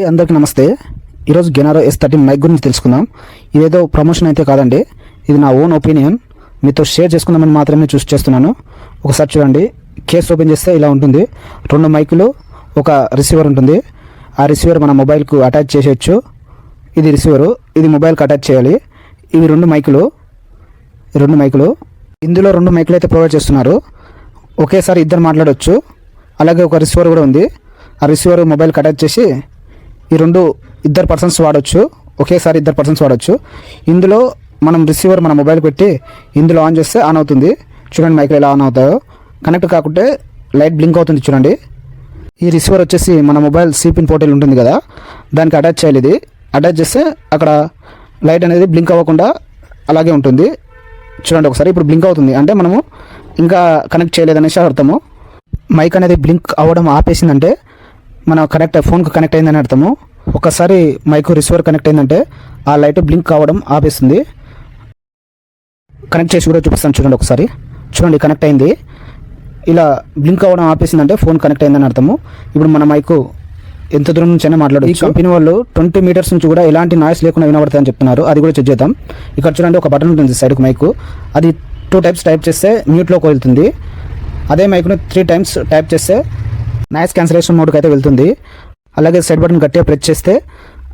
అందరికీ నమస్తే. ఈరోజు గెనారో ఎస్ థర్టీన్ మైక్ గురించి తెలుసుకుందాం. ఇదేదో ప్రమోషన్ అయితే కాదండి. ఇది నా ఓన్ ఒపీనియన్ మీతో షేర్ చేసుకుందామని మాత్రమే చూస్ చేస్తున్నాను. ఒకసారి చూడండి. కేస్ ఓపెన్ చేస్తే ఇలా ఉంటుంది. రెండు మైకులు ఒక రిసీవర్ ఉంటుంది. ఆ రిసీవర్ మన మొబైల్కు అటాచ్ చేసేయచ్చు. ఇది రిసీవరు ఇది మొబైల్కి అటాచ్ చేయాలి. ఇవి రెండు మైకులు రెండు మైకులు ఇందులో రెండు మైకులు అయితే ప్రొవైడ్ చేస్తున్నారు. ఒకేసారి ఇద్దరు మాట్లాడవచ్చు అలాగే ఒక రిసీవర్ కూడా ఉంది. ఆ రిసీవర్ మొబైల్కి అటాచ్ చేసి ఈ రెండు ఇద్దరు పర్సన్స్ వాడచ్చు. ఒకేసారి ఇద్దరు పర్సన్స్ వాడచ్చు. ఇందులో మనం రిసీవర్ మన మొబైల్ పెట్టి ఇందులో ఆన్ చేస్తే ఆన్ అవుతుంది. చూడండి మైక్లో ఎలా ఆన్ అవుతాయో. కనెక్ట్ కాకుంటే లైట్ బ్లింక్ అవుతుంది చూడండి. ఈ రిసీవర్ వచ్చేసి మన మొబైల్ సిపిన్ పోర్టల్ ఉంటుంది కదా. దానికి అటాచ్ చేయాలి ఇది. అటాచ్ చేస్తే అక్కడ లైట్ అనేది బ్లింక్ అవ్వకుండా అలాగే ఉంటుంది. చూడండి ఒకసారి ఇప్పుడు బ్లింక్ అవుతుంది. అంటే మనము ఇంకా కనెక్ట్ చేయలేదనేసి అర్థము. మైక్ అనేది బ్లింక్ అవ్వడం ఆపేసిందంటే మన కనెక్ట్ ఫోన్కు కనెక్ట్ అయిందని అర్థము. ఒకసారి మైక్ రిసీవర్ కనెక్ట్ అయిందంటే ఆ లైట్ బ్లింక్ కావడం ఆపేస్తుంది కనెక్ట్ చేసి కూడా చూపిస్తాను చూడండి ఒకసారి. చూడండి కనెక్ట్ అయింది. ఇలా బ్లింక్ అవ్వడం ఆపేసిందంటే ఫోన్ కనెక్ట్ అయిందని అర్థము. ఇప్పుడు మన మైకు ఎంత దూరం నుంచి అయినా మాట్లాడచ్చు. ఈ కంపెనీ వాళ్ళు ట్వంటీ మీటర్స్ నుంచి కూడా ఎలాంటి నాయిస్ లేకుండా వినబడతాయని చెప్తున్నారు. అది కూడా చెక్ చేద్దాం. ఇక్కడ చూడండి ఒక బటన్ ఉంటుంది సైడ్ మైకు. అది టూ టైప్స్ టైప్ చేస్తే మ్యూట్లోకి వెళ్తుంది. అదే మైక్ను త్రీ టైమ్స్ టైప్ చేస్తే నాయిస్ క్యాన్సిలేషన్ మోడ్కి అయితే వెళ్తుంది. అలాగే సైడ్ బటన్ గట్టిగా ప్రెస్ చేస్తే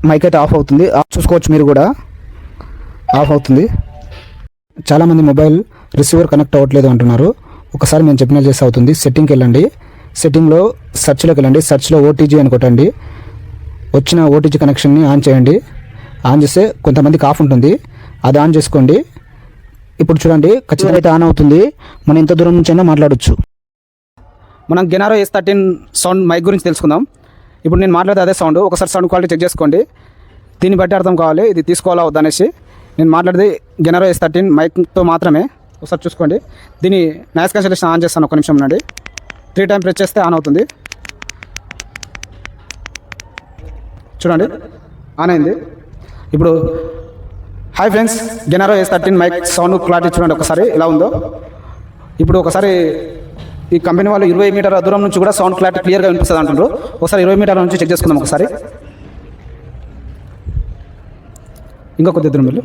మైక్ అయితే ఆఫ్ అవుతుంది. ఆఫ్ చూసుకోవచ్చు మీరు కూడా. ఆఫ్ అవుతుంది. చాలామంది మొబైల్ రిసీవర్ కనెక్ట్ అవ్వట్లేదు అంటున్నారు. ఒకసారి మేము చెప్పిన చేసి అవుతుంది. సెట్టింగ్కి వెళ్ళండి. సెట్టింగ్లో సెర్చ్లోకి వెళ్ళండి. సెర్చ్లో ఓటీజీ అని కొట్టండి. వచ్చిన ఓటీజీ కనెక్షన్ని ఆన్ చేయండి. ఆన్ చేస్తే కొంతమందికి ఆఫ్ ఉంటుంది. అది ఆన్ చేసుకోండి. ఇప్పుడు చూడండి ఖచ్చితంగా అయితే ఆన్ అవుతుంది. మనం ఎంత దూరం నుంచి అయినా మాట్లాడొచ్చు. మనం గెనారో ఎస్ థర్టీన్ సౌండ్ మైక్ గురించి తెలుసుకుందాం. ఇప్పుడు నేను మాట్లాడితే అదే సౌండ్ ఒకసారి సౌండ్ క్వాలిటీ చెక్ చేసుకోండి. దీన్ని బట్టి అర్థం కావాలి. ఇది తీసుకోవాలా వద్దనేసి నేను మాట్లాడేది గెనరో ఎస్ థర్టీన్ మైక్తో మాత్రమే. ఒకసారి చూసుకోండి. దీని నాయిస్ క్యాన్సలేషన్ ఆన్ చేస్తాను. ఒక నిమిషం నుండి త్రీ టైం ప్రెస్ చేస్తే ఆన్ అవుతుంది. చూడండి. ఆన్ అయింది. ఇప్పుడు hi friends గెనారో S thirteen mic sound clarity చూడండి ఒకసారి. ఎలా ఉందో. ఇప్పుడు ఒకసారి ఈ కంపెనీ వాళ్ళు ఇరవై మీటర్ల దూరం నుంచి కూడా సౌండ్ క్లారిటీ క్లియర్గా వినిపిస్తుంది అంటున్నారు. ఒకసారి ఇరవై మీటర్ల నుంచి చెక్ చేసుకుందాం ఒకసారి. ఇంకా కొద్ది దూరం వెళ్ళు.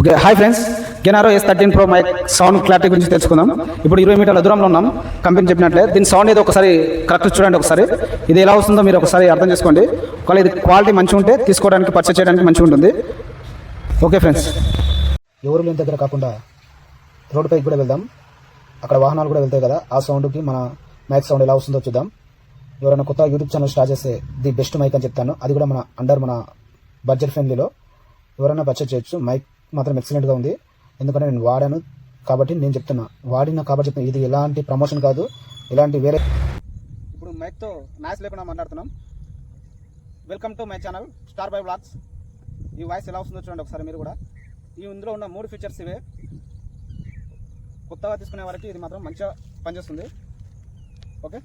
Okay hi friends. గెనారో S thirteen pro mic sound clarity గురించి తెలుసుకుందాం. ఇప్పుడు ఇరవై మీటర్ల దూరంలో ఉన్నాం. కంపెనీ చెప్పినట్లే. దీని సౌండ్ ఏదో ఒకసారి కరెక్ట్ చూడండి ఒకసారి. ఇది ఎలా వస్తుందో మీరు ఒకసారి అర్థం చేసుకోండి. ఒకవేళ ఇది క్వాలిటీ మంచిగా ఉంటే తీసుకోవడానికి పర్చేస్ చేయడానికి మంచిగా ఉంటుంది. Okay friends. ఎవరు లేని దగ్గర కాకుండా రోడ్ పైకి కూడా వెళ్దాం. అక్కడ వాహనాలు కూడా వెళ్తాయి కదా. ఆ సౌండ్కి మన మైక్ సౌండ్ ఎలా వస్తుందో చూద్దాం. ఎవరైనా కొత్త యూట్యూబ్ ఛానల్ స్టార్ట్ చేస్తే ది బెస్ట్ మైక్ అని చెప్తాను. అది కూడా మన అండర్ మన బడ్జెట్ ఫ్రెండ్లీలో ఎవరైనా పర్చేజ్ చేయొచ్చు. మైక్ మాత్రం ఎక్సలెంట్గా ఉంది. ఎందుకంటే నేను వాడాను కాబట్టి నేను చెప్తున్నా. వాడిన కాబట్టి చెప్తున్నా. ఇది ఎలాంటి ప్రమోషన్ కాదు. ఎలాంటి వేరే ఇప్పుడు మైక్తో మ్యాచ్ లేకుండా మాట్లాడుతున్నాం. Welcome to my channel star by blogs ఈ వాయిస్ ఎలా వస్తుందో చూడండి ఒకసారి మీరు కూడా. ఈ ఇందులో ఉన్న మూడు ఫీచర్స్ ఇవే. కొత్తగా తీసుకునే వారికి ఇది మాత్రం మంచిగా పనిచేస్తుంది. ఓకే?